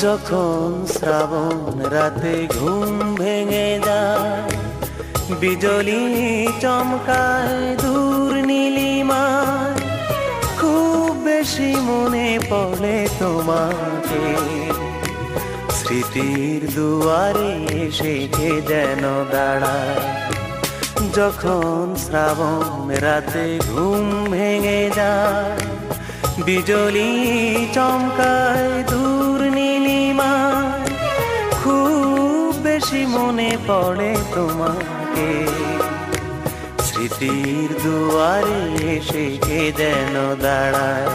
যখন শ্রাবণ রাতে ঘুম ভেঙে যায়, বিজলি চমকায় দূর নীলিমায়। খুব বেশি মনে পড়ে তোমাকে, স্মৃতির দুয়ারে কে যেন দাঁড়ায়। যখন শ্রাবণ রাতে ঘুম ভেঙে যায়, বিজলি চমকায় দূর নীলিমায় খুব বেশি মনে পড়ে তোমাকে। স্মৃতির দুয়ারে এসে কে যেন দাঁড়ায়।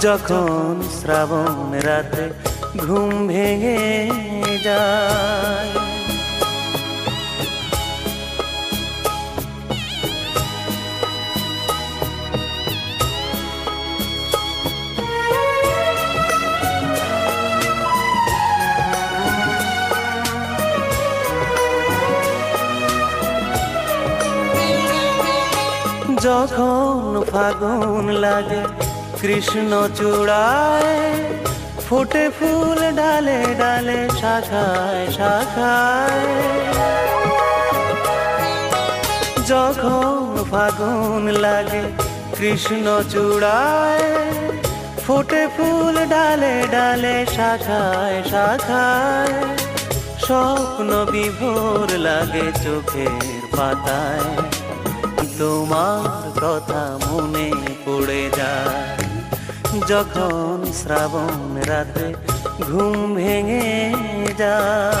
যখন শ্রাবণ রাতে ঘুম ভেঙে যায় যখন ফাগুন লাগে, কৃষ্ণ চূড়ায় ফুটে ফুল ডালে ডালে, শাখায় শাখায়। যখন ফাগুন লাগে, কৃষ্ণ চূড়ায় ফুটে ফুল ডালে ডালে, শাখায় শাখায়। স্বপ্ন বিভোর লাগে চোখের পাতায়। তোমার কথা মনে পড়ে যায়। যখন শ্রাবণ রাতে ঘুম ভেঙে যায়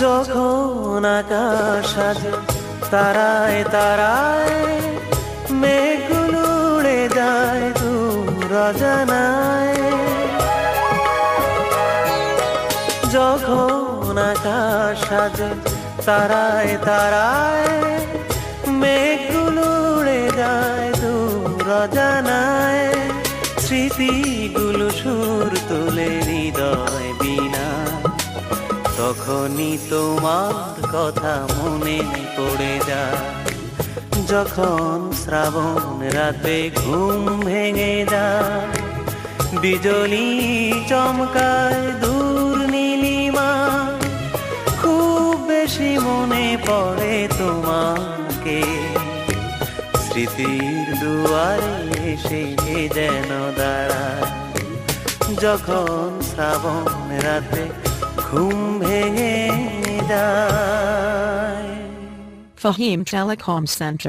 যখন আকাশ সাজে তারায় তারায় মেঘগুলো উড়ে যায় দূর যখন আকাশ সাজে তারায় তারায় মেঘগুলো উড়ে যায় দূর জানায় স্মৃতিগুলো সুর তোলে হৃদয় বিনা তখনই তোমার কথা মনে পড়ে যায়। যখন শ্রাবণ রাতে ঘুম ভেঙে যায়, বিজলি চমকায় দূর নীলিমা, খুব বেশি মনে পড়ে তোমাকে। স্মৃতির দুয়ারে এসে যেন দাঁড়ায়। যখন শ্রাবণ রাতে ঘুম ভেঙে যায় Fahim Telecom Center.